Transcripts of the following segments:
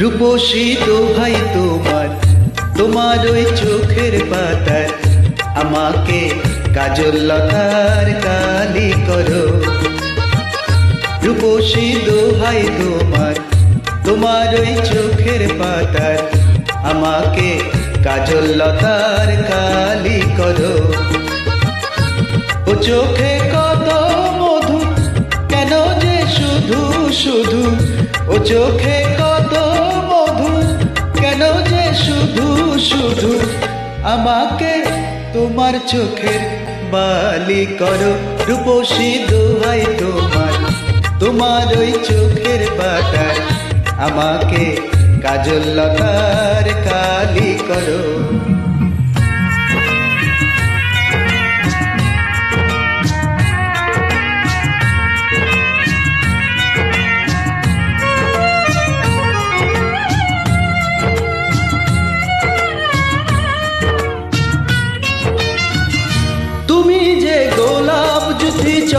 রূপসী তো ভাই তোমার তোমার ওই চোখের পাতার, আমাকে কাজল লতার কালি করো। রূপসী দোহাই তোমার তোমার ওই চোখের পাতার, আমাকে কাজল লতার কালি করো। ও চোখে কত মধু, কেন যে শুধু শুধু, ও চোখে শুধু শুধু আমাকে তোমার চোখের বালি করো। রূপসী দোহাই তোমার তোমার ওই চোখের পাতার আমাকে কাজল লতার কালি করো।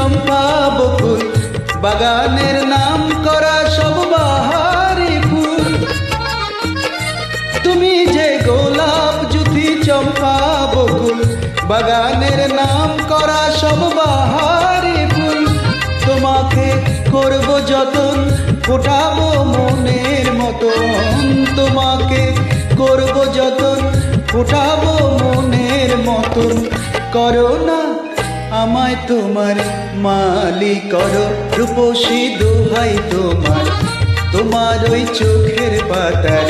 চম্পা বকুল বাগানের নাম করা সব বাহারি ফুল। তুমি যে গোলাপ জুথি চম্পা বকুল বাগানের নাম করা সব বাহারি ফুল। তোমাকে করব যতন, ফোটাবো মনের মতন। তোমাকে করব যতন, ফোটাবো মনের মতন। করো না আমায় তোমার মালি করো। রূপসী দোহাই তোমার তোমার ওই চোখের পাতার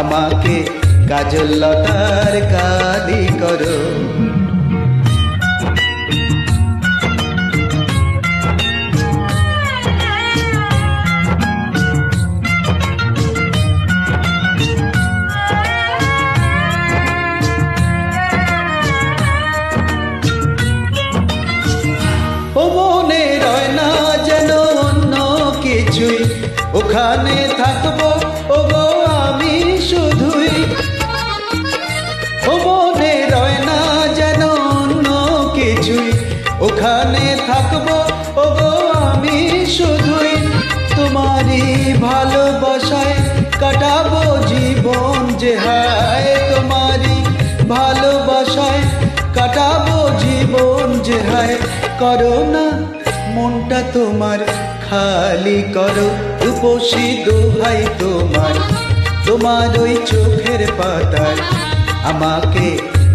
আমাকে কাজল লতার কালি করো। কিছুই ওখানে থাকব ও গো আমি শুধুই। ও মনে রয় না যেন অন্য কিছুই। ওখানে থাকব ও গো আমি শুধুই। তোমারই ভালোবাসায় কাটাবো জীবন যে হায়। তোমারই ভালোবাসায় কাটাবো জীবন যে হায়। করো না মনটা তোমার খালি করো, রূপসী দোহাই তোমার। তোমার ওই চোখের পাতার আমাকে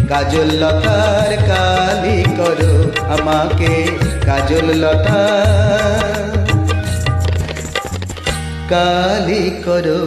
কাজল লতার কালি করো, আমাকে কাজল লতার কালি করো।